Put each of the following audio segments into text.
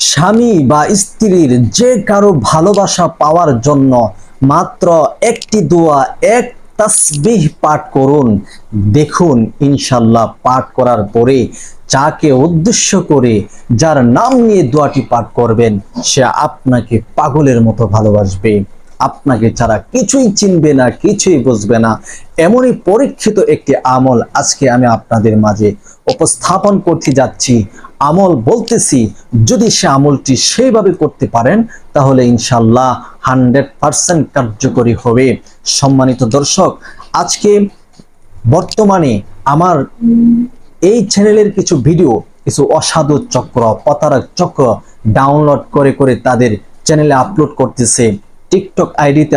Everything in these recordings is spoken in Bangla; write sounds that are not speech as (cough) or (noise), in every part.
স্বামী বা স্ত্রীর যে কারও ভালোবাসা পাওয়ার জন্য মাত্র একটি দোয়া, এক তাসবিহ পাঠ করুন। দেখুন, ইনশাল্লাহ পাঠ করার পরে যাকে উদ্দেশ্য করে যার নাম নিয়ে দোয়াটি পাঠ করবেন, সে আপনাকে পাগলের মতো ভালোবাসবে। আপনাকে ছাড়া কিছুই চিনবে না, কিছুই বুঝবে না। এমনই পরীক্ষিত একটি আমল আজকে আমি আপনাদের মাঝে উপস্থাপন করতে যাচ্ছি। আমল বলতেছি, যদি সে আমলটি সেইভাবে করতে পারেন, তাহলে ইনশাল্লাহ হান্ড্রেড পার্সেন্ট কার্যকরী হবে। সম্মানিত দর্শক, আজকে বর্তমানে আমার এই চ্যানেলের কিছু ভিডিও, কিছু অসাধু চক্র, প্রতারক চক্র ডাউনলোড করে করে তাদের চ্যানেলে আপলোড করতেছে। টিকটক আইডিতে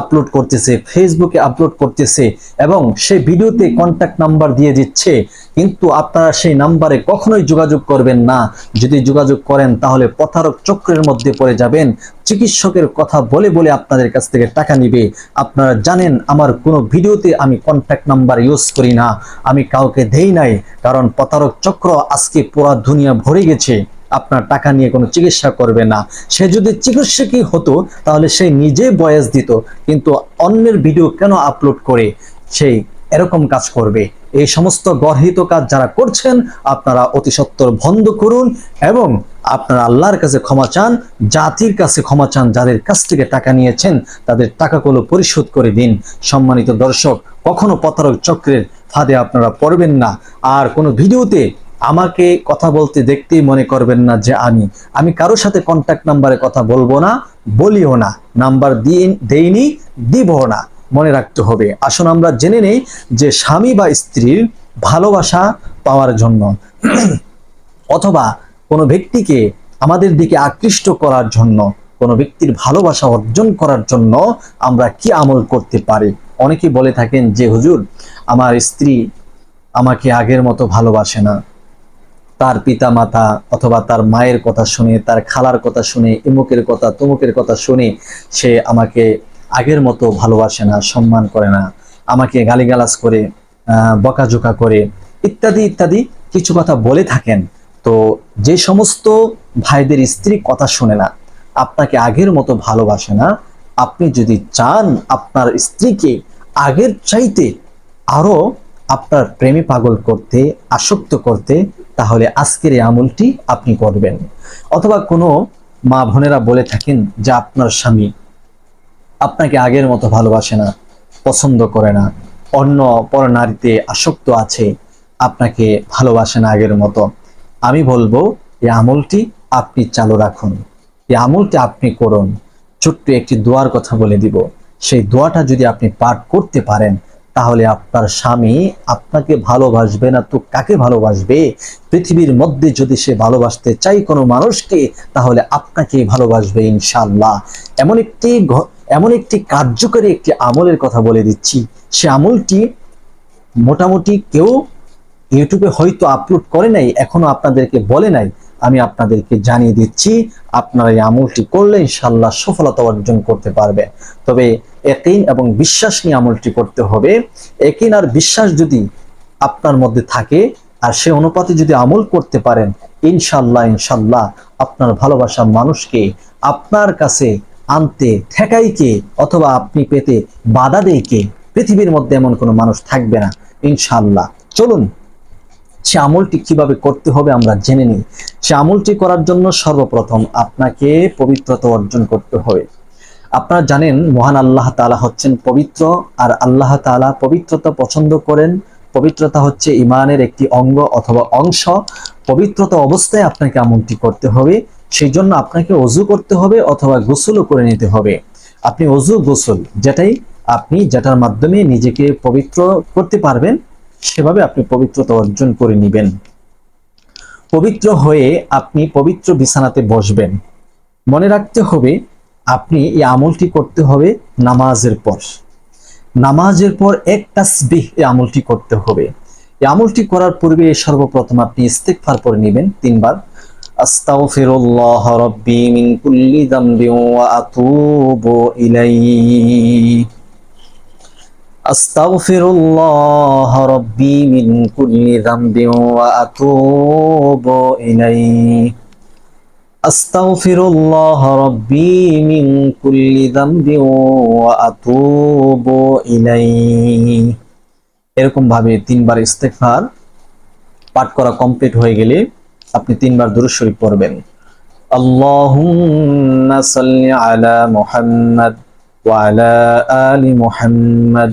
আপলোড করতেছে ফেসবুকে আপলোড করতেছে এবং সেই ভিডিওতে কন্ট্যাক্ট নাম্বার দিয়ে দিচ্ছে। কিন্তু আপনারা সেই নাম্বারে কখনোই যোগাযোগ করবেন না। যদি যোগাযোগ করেন তাহলে প্রতারক চক্রের মধ্যে পড়ে যাবেন। চিকিৎসকের কথা বলে বলে আপনাদের কাছ থেকে টাকা নিবে। আপনারা জানেন আমার কোনো ভিডিওতে আমি কন্ট্যাক্ট নাম্বার ইউজ করি না। আমি কাউকে দেই নাই, কারণ প্রতারক চক্র আজকে পুরা দুনিয়া ভরে গেছে। আপনার টাকা নিয়ে কোনো চিকিৎসা করবে না। সে যদি চিকিৎসকই হতো, তাহলে সে নিজে বয়স দিত, কিন্তু অন্যের ভিডিও কেন আপলোড করে? সেই এরকম কাজ করবে। এই সমস্ত গর্হিত কাজ যারা করছেন, আপনারা অতি সত্বর বন্ধ করুন এবং আপনারা আল্লাহর কাছে ক্ষমা চান, জাতির কাছে ক্ষমা চান, যাদের কাছ থেকে টাকা নিয়েছেন, তাদের টাকাগুলো পরিশোধ করে দিন। সম্মানিত দর্শক, কখনো প্রতারক চক্রের ফাঁদে আপনারা পড়বেন না। আর কোনো ভিডিওতে আমাকে কথা বলতে দেখতেই মনে করবেন না যে আমি। আমি কারও সাথে কন্ট্যাক্ট নাম্বারে কথা বলব না, বলিও না। নাম্বার দেইনি দিব না। মনে রাখতে হবে। আসুন আমরা জেনে নেই যে স্বামী বা স্ত্রীর ভালোবাসা পাওয়ার জন্য। (clears throat) অথবা কোনো ব্যক্তিকে আমাদের দিকে আকৃষ্ট করার জন্য, কোনো ব্যক্তির ভালোবাসা অর্জন করার জন্য আমরা কি আমল করতে পারি? অনেকে বলে থাকেন যে, হুজুর, আমার স্ত্রী আমাকে আগের মতো ভালোবাসে না। তার পিতা মাতা অথবা তার মায়ের কথা শুনে, তার খালার কথা শুনে, ইমুকের কথা, তুমুকের কথা শুনে সে আমাকে আগের মতো ভালোবাসে না, সম্মান করে না। আমাকে গালিগালাজ করে বকাঝোকা করে, ইত্যাদি ইত্যাদি কিছু কথা বলে থাকেন। তো যে সমস্ত ভাইদের স্ত্রী কথা শুনে না, আপনাকে আগের মতো ভালোবাসে না, আপনি যদি চান আপনার স্ত্রীকে আগের চাইতে আরও আপনার প্রেমে পাগল করতে, আসক্ত করতে তাহলে আজকের এই আমলটি আপনি করবেন। অথবা কোনো মা বোনেরা বলে থাকেন যে আপনার স্বামী আপনাকে আগের মতো ভালোবাসে না, পছন্দ করে না, অন্য পর নারীতে আসক্ত আছে, আপনাকে ভালোবাসে না আগের মতো। আমি বলব, এই আমলটি আপনি চালু রাখুন। এই আমলটি আপনি করুন। ছোট্ট একটি দোয়ার কথা বলে দিব। সেই দোয়াটা যদি আপনি পাঠ করতে পারেন তাহলে আপনার স্বামী আপনাকে ভালোবাসবে না, তো কাকে ভালোবাসবে? পৃথিবীর মধ্যে যদি সে ভালোবাসতে চাই কোনো মানুষকে, তাহলে আপনাকে ভালোবাসবে ইনশাল্লাহ এমন একটি এমন একটি কার্যকরী একটি আমলের কথা বলে দিচ্ছি। সে আমলটি মোটামুটি কেউ ইউটিউবে হয়তো আপলোড করে নাই, এখনও আপনাদেরকে বলে নাই। আমি আপনাদেরকে জানিয়ে দিচ্ছি, আপনারা এই আমলটি করলে ইনশাল্লাহ সফলতা অর্জন করতে পারবে। তবে একিন এবং বিশ্বাস নিয়ে আমলটি করতে হবে। একিন আর বিশ্বাস যদি আপনার মধ্যে থাকে, আর সে অনুপাতে যদি আমল করতে পারেন ইনশাল্লাহ ইনশাল্লাহ আপনার ভালোবাসা মানুষকে আপনার কাছে আনতে ঠেকাই কে অথবা আপনি পেতে বাধা দেয় কে পৃথিবীর মধ্যে এমন কোনো মানুষ থাকবে না ইনশাল্লাহ চলুন সে আমলটি কীভাবে করতে হবে আমরা জেনে নিই। সে আমলটি করার জন্য সর্বপ্রথম আপনাকে পবিত্রতা অর্জন করতে হবে। আপনারা জানেন, মহান আল্লাহ তাআলা হচ্ছেন পবিত্র, আর আল্লাহ তাআলা পবিত্রতা পছন্দ করেন। পবিত্রতা হচ্ছে ইমানের একটি অঙ্গ অথবা অংশ। পবিত্রতা অবস্থায় আপনাকে আমলটি করতে হবে। সেই জন্য আপনাকে অজু করতে হবে অথবা গোসলও করে নিতে হবে। আপনি অজু গোসল, যেটাই আপনি যেটার মাধ্যমে নিজেকে পবিত্র করতে পারবেন সেভাবে আপনি পবিত্রতা অর্জন করে নেবেন। পবিত্র হয়ে আপনি পবিত্র বিছানাতে বসবেন। মনে রাখতে হবে, আপনি এই আমলটি করতে হবে নামাজের পর। নামাজের পর এক তাসবিহ এই আমলটি করতে হবে। এই আমলটি করার পূর্বে সর্বপ্রথম আপনি ইস্তেগফার করে নেবেন তিনবার। আস্তাগফিরুল্লাহ রাব্বি মিন কুল্লি যামবি ওয়া আতুবু ইলাইহি। আস্তাগফিরুল্লাহ রাব্বি মিন কুল্লি যামবি ওয়া আতুবু ইলাইহি। আস্তাগফিরুল্লাহ রাব্বি মিন কুল্লি যামবিন ওয়া আতুবু ইলাইহি। এরকম ভাবে তিনবার ইস্তেগফার পাঠ করা কমপ্লিট হয়ে গেলে আপনি তিনবার দুরূদ শরীফ পড়বেন। আল্লাহুম্মা সাল্লি আলা মুহাম্মাদ ওয়া আলা আলি মুহাম্মাদ।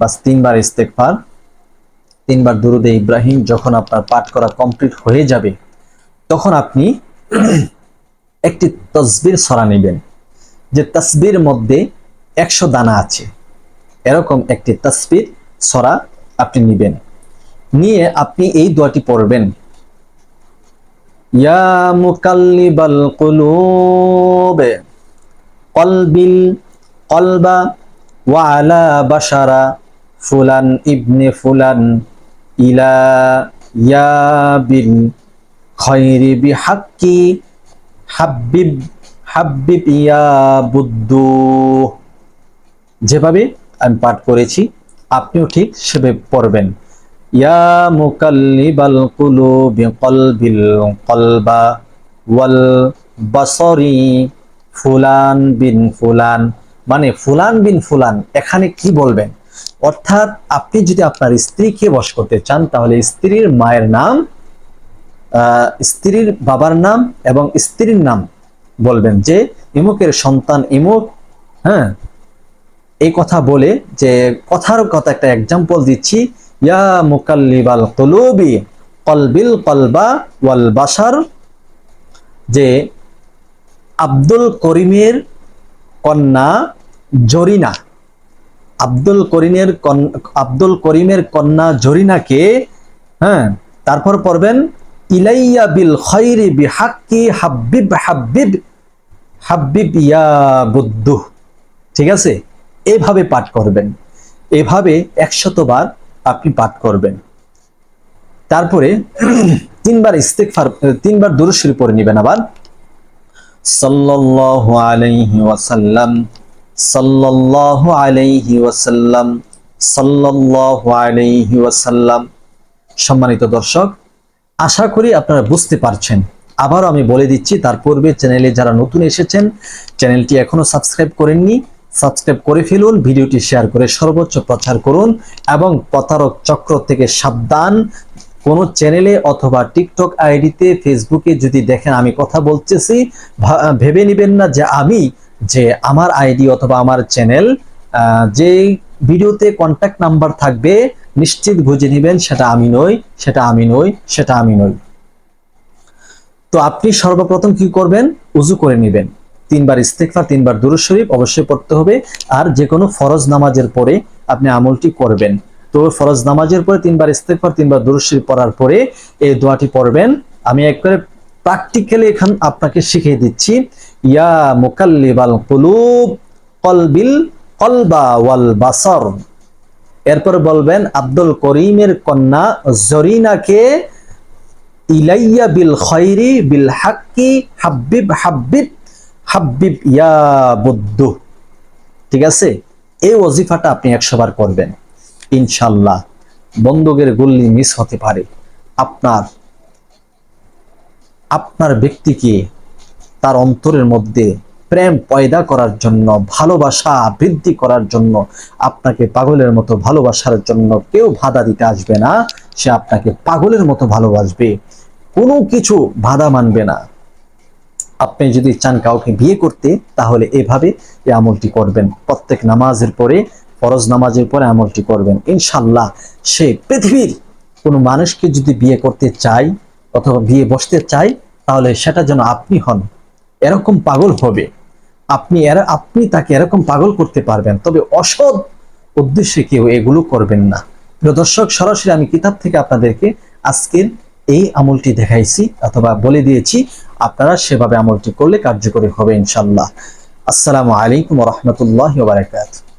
বাস তিনবার ইস্তেকফার তিনবার দুরুদে ইব্রাহিম যখন আপনার পাঠ করা কমপ্লিট হয়ে যাবে, তখন আপনি (clears throat) একটি তসবির সরা নেবেন, যে তসবির মধ্যে একশো দানা আছে। এরকম একটি তসবির সরা আপনি নিবেন। নিয়ে আপনি এই দোয়াটি পড়বেন। ইয়া মুকাল্লিবাল কুলুব, কলবিল কলবা ওয়া আলা বাশারা ফুলান ইবনে ফুলান ইলা ইয়া বিল খৈরি বিহাক্কি হাব্বিব হাব্বিব ইয়া বুদ্দু যেভাবে আমি পাঠ করেছি, আপনিও ঠিক সেভাবে পড়বেন। ইয়া মুকাল্লিবাল কুলুবি কলবিল কলবা ওয়াল বাসরি ফুলান বিন ফুলান। মানে ফুলান বিন ফুলান, এখানে কি বলবেন? অর্থাৎ আপনি যদি আপনার স্ত্রীকে বশ করতে চান, তাহলে স্ত্রীর মায়ের নাম স্ত্রীর বাবার নাম এবং স্ত্রীর নাম বলবেন যে ইমুকের সন্তান ইমুক হ্যাঁ? এই কথা বলে যে কথার কথা একটা এক্সাম্পল দিচ্ছি। ইয়া মুকাল্লিবাল কুলুবি কলবিল কলবা ওয়াল বাসার যে আব্দুল করিমের কন্যা জরিনা আব্দুল করিমের আব্দুল করিমের কন্যা জরিনাকে হ্যাঁ তারপর পড়বেন, ইলাইয়া বিল খৈরি বিহাক্কি হাব্বিব হাব্বিব হাব্বিব ইয়া বুদ্ধু ঠিক আছে? এভাবে পাঠ করবেন। এভাবে একশতবার আপনি পাঠ করবেন। তারপরে (clears throat) তিনবার ইস্তেকফার তিনবার দুরূদ শরীফ পড়ে নেবেন আবার। সাল্লাল্লাহু আলাইহি ওয়াসাল্লাম সাল্লাল্লাহু আলাইহি ওয়াসাল্লাম, সাল্লাল্লাহু আলাইহি ওয়াসাল্লাম। সম্মানিত দর্শক, আশা করি আপনারা বুঝতে পারছেন। আবারও আমি বলে দিচ্ছি, তার পূর্বে চ্যানেলে যারা নতুন এসেছেন, চ্যানেলটি এখনও সাবস্ক্রাইব করেননি, সাবস্ক্রাইব করে ফেলুন, ভিডিওটি শেয়ার করে সর্বোচ্চ প্রচার করুন এবং প্রতারক চক্র থেকে সাবধান। কোন চ্যানেলে অথবা টিকটক আইডিতে, ফেসবুকে যদি দেখেন আমি কথা বলতেছি ভেবে নেবেন না যে আমি যে আমার আইডি অথবা আমার চ্যানেল যে ভিডিওতে কন্ট্যাক্ট নাম্বার থাকবে, নিশ্চিত বুঝে নেবেন সেটা আমি নই, সেটা আমি নই, সেটা আমি নই। তো আপনি সর্বপ্রথম কি করবেন? উজু করে নেবেন। তিনবার ইস্তেকফার তিনবার দুরূদ শরীফ অবশ্যই পড়তে হবে। আর যে কোনো ফরজ নামাজের পরে আপনি আমলটি করবেন। তো ফরজ নামাজের পরে তিনবার ইস্তেকফার তিনবার দুরূদ শরীফ পড়ার পরে এই দোয়াটি পড়বেন। আমি একবারে প্র্যাকটিক্যালি এখন আপনাকে শিখিয়ে দিচ্ছি। ইয়া মুকাল্লিবাল কুলুব কলবিল কলবা ওয়াল বাসর। এরপর বলবেন, আব্দুল করিমের কন্যা জরিনাকে ইলাইয়া বিল খৈরি বিল হাক্কি হাব্বিব হাব্বিব হাব্বিব ইয়া বুদ্ধু। ঠিক আছে? এই ওজিফাটা আপনি একশো বার করবেন। ইনশাল্লাহ বন্দুকের গুল্লি মিস হতে পারে। আপনার আপনার ব্যক্তিকে তার অন্তরের মধ্যে প্রেম পয়দা করার জন্য, ভালোবাসা বৃদ্ধি করার জন্য, আপনাকে পাগলের মতো ভালোবাসার জন্য কেউ বাধা দিতে আসবে না। সে আপনাকে পাগলের মতো ভালোবাসবে। কোনো কিছু বাধা মানবে না। আপনি যদি চান কাউকে বিয়ে করতে, তাহলে এভাবে এই আমলটি করবেন। প্রত্যেক নামাজের পরে, ফরজ নামাজের পরে আমলটি করবেন। ইনশাল্লাহ সে পৃথিবীর কোনো মানুষকে যদি বিয়ে করতে চাই অথবা বিয়ে বসতে চাই তাহলে সেটা যেন আপনি হন। এরকম পাগল হবে। আপনি এরা, আপনি তাকে এরকম পাগল করতে পারবেন। তবে অসৎ উদ্দেশ্যে কেউ এগুলো করবেন না। দর্শক, সরাসরি আমি কিতাব থেকে আপনাদেরকে আজকের এই আমলটি দেখাইছি অথবা বলে দিয়েছি, আপনারা সেভাবে আমলটি করলে কার্যকরী হবে ইনশাল্লাহ আসসালামু আলাইকুম রহমতুল্লাহ বারাকাতুহ।